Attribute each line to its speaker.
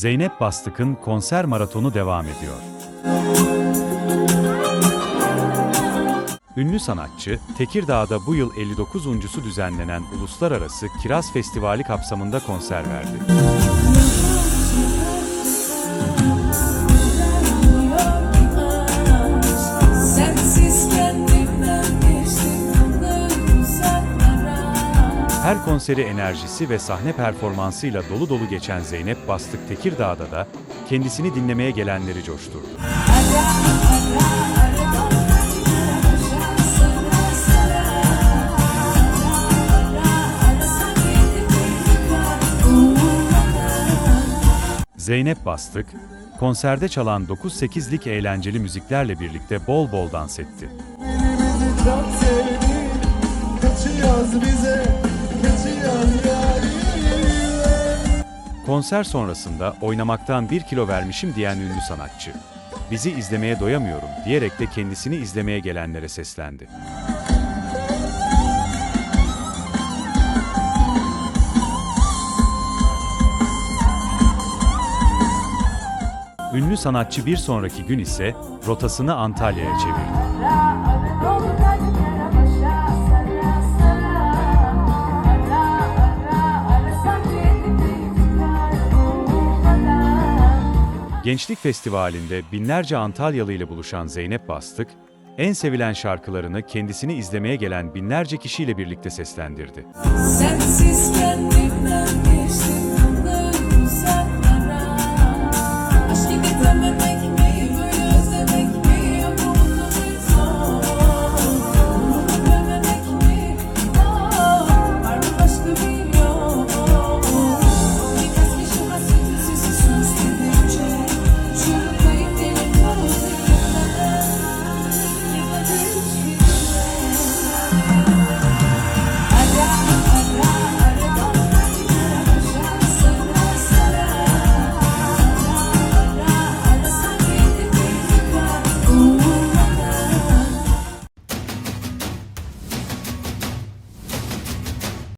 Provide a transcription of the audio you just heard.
Speaker 1: Zeynep Bastık'ın konser maratonu devam ediyor. Ünlü sanatçı, Tekirdağ'da bu yıl 59.sü düzenlenen Uluslararası Kiraz Festivali kapsamında konser verdi. Her konseri enerjisi ve sahne performansıyla dolu dolu geçen Zeynep Bastık Tekirdağ'da da kendisini dinlemeye gelenleri coşturdu. Zeynep Bastık, konserde çalan 9-8'lik eğlenceli müziklerle birlikte bol bol dans etti.
Speaker 2: Bize
Speaker 1: Konser sonrasında oynamaktan bir kilo vermişim diyen ünlü sanatçı. Bizi izlemeye doyamıyorum diyerek de kendisini izlemeye gelenlere seslendi. Ünlü sanatçı bir sonraki gün ise rotasını Antalya'ya çevirdi. Gençlik Festivali'nde binlerce Antalyalı ile buluşan Zeynep Bastık, en sevilen şarkılarını kendisini izlemeye gelen binlerce kişiyle birlikte seslendirdi.
Speaker 3: Sensiz kendimden